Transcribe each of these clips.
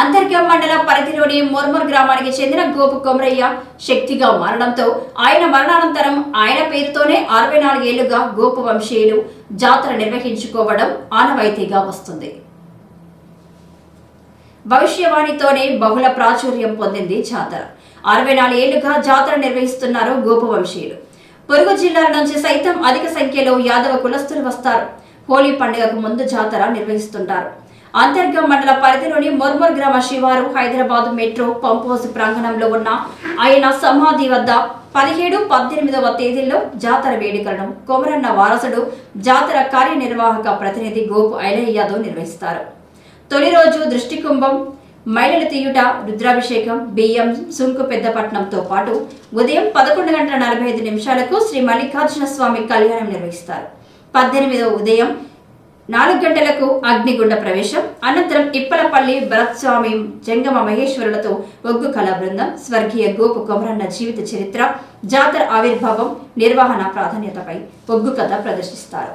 అంతర్గం మండల పరిధిలోని మొర్మర్ గ్రామానికి చెందిన గోపు కొమరయ్య శక్తిగా మారడంతో ఆయన మరణానంతరం ఆయన పేరుతోనే అరవై నాలుగేళ్ళుగా గోపు వంశీయులు జాతర నిర్వహించుకోవడం ఆనవాయితీగా వస్తుంది. భవిష్యవాణితోనే బహుళ ప్రాచుర్యం పొందింది జాతర. అరవై నాలుగేళ్ళుగా జాతర నిర్వహిస్తున్నారు గోపు వంశీయులు. పొరుగు జిల్లాల నుంచి సైతం అధిక సంఖ్యలో యాదవ కులస్తులు వస్తారు. హోలీ పండుగకు ముందు జాతర నిర్వహిస్తుంటారు. అంతర్గం మండల పరిధిలోని మొర్మర్ గ్రామ శివారు హైదరాబాద్ మెట్రో పంప్ హౌస్ ప్రాంగణంలో ఉన్న ఆయన సమాధి వద్ద పదిహేడు పద్దెనిమిదవ తేదీల్లో జాతర వేడుకలను కొమరన్న వారసుడు జాతర కార్యనిర్వాహక ప్రతినిధి గోపు ఐలయ్య యాదవ్ నిర్వహిస్తారు. తొలి రోజు దృష్టి కుంభం మైలలు తీయుట రుద్రాభిషేకం బియ్యం సుంకు పెద్దపట్నంతో పాటు ఉదయం పదకొండు గంటల నలభై ఐదు నిమిషాలకు శ్రీ మల్లికార్జున స్వామి కళ్యాణం నిర్వహిస్తారు. పద్దెనిమిదవ ఉదయం నాలుగు గంటలకు అగ్నిగుండ ప్రవేశం. అనంతరం ఇప్పలపల్లి భరత్స్వామి జంగమ మహేశ్వరులతో ఒగ్గు కళా బృందం స్వర్గీయ గోపు కొమరన్న జీవిత చరిత్ర జాతర ఆవిర్భావం నిర్వహణ ప్రాధాన్యతపై ఒగ్గు కథ ప్రదర్శిస్తారు.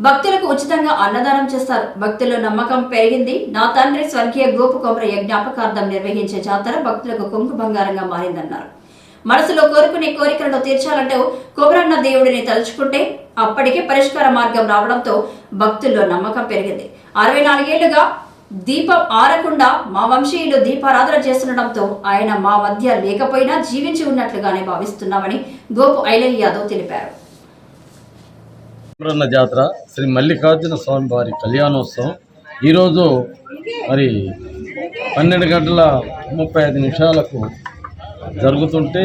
భక్తులకు ఉచితంగా అన్నదానం చేస్తారు. భక్తుల నమ్మకం పెరిగింది. నా తండ్రి స్వర్గీయ గోపు కొమరయ్య జ్ఞాపకార్థం నిర్వహించే జాతర భక్తులకు కొంగు బంగారంగా మారిందన్నారు. మనసులో కోరుకునే కోరికలను తీర్చాలంటూ కొమరన్న దేవుడిని తలుచుకుంటే అప్పటికే పరిష్కార మార్గం రావడంతో భక్తుల్లో నమ్మకం పెరిగింది. అరవై నాలుగేళ్ళుగా దీపం ఆరకుండా మా వంశీయులు దీపారాధన చేస్తుండటంతో ఆయన మా మధ్య లేకపోయినా జీవించి ఉన్నట్లుగానే భావిస్తున్నామని గోపు ఐలయ్య యాదవ్ తెలిపారు. బ్రహ్మ జాతర శ్రీ మల్లికార్జున స్వామి వారి కళ్యాణోత్సవం. ఈరోజు మరి పన్నెండు గంటల ముప్పై ఐదు నిమిషాలకు జరుగుతుంటే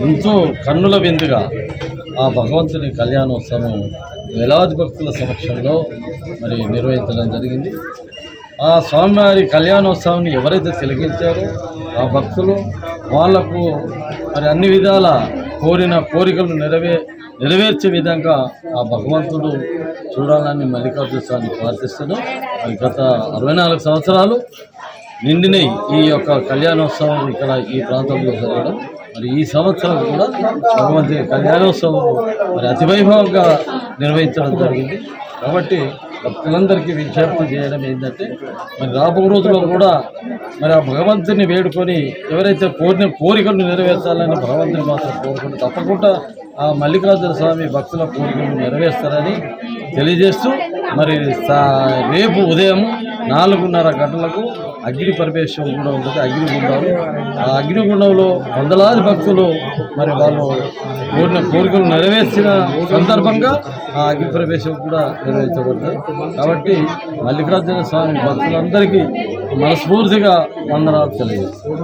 ఎంతో కన్నుల విందుగా ఆ భగవంతుని కళ్యాణోత్సవం వేలాది భక్తుల సమక్షంలో మరి నిర్వహించడం జరిగింది. ఆ స్వామివారి కళ్యాణోత్సవాన్ని ఎవరైతే తిలకించారో ఆ భక్తులు వాళ్ళకు మరి అన్ని విధాల కోరిన కోరికలు నెరవే నెరవేర్చే విధంగా ఆ భగవంతుడు చూడాలని మల్లికార్జున స్వామిని ప్రార్థిస్తున్నాం. మరి గత అరవై నాలుగు సంవత్సరాలు నిండినై ఈ యొక్క కళ్యాణోత్సవం ఇక్కడ ఈ ప్రాంతంలో జరగడం. మరి ఈ సంవత్సరం కూడా భగవంతుని కళ్యాణోత్సవం మరి అతివైభవంగా నిర్వహించడం జరిగింది. కాబట్టి భక్తులందరికీ విజ్ఞప్తి చేయడం ఏంటంటే మరి రాబో రోజుల్లో కూడా మరి ఆ భగవంతుని వేడుకొని ఎవరైతే కోరిన కోరికలు నెరవేర్చాలని భగవంతుని మాత్రం కోరుకుంటే తప్పకుండా ఆ మల్లికార్జున స్వామి భక్తుల కోరికలు నెరవేర్స్తారని తెలియజేస్తూ మరి సా- రేపు ఉదయం నాలుగున్నర గంటలకు అగ్ని పరివేశం కూడా ఉంటుంది అగ్నిగుండం ఆ అగ్నిగుండంలో వందలాది భక్తులు మరి వాళ్ళు కోరిన కోరికలు నెరవేర్చిన సందర్భంగా ఆ అగ్ని ప్రవేశం కూడా నిర్వహించబడతాయి కాబట్టి మల్లికార్జున స్వామి భక్తులందరికీ మనస్ఫూర్తిగా వందనాలు తెలియజేస్తారు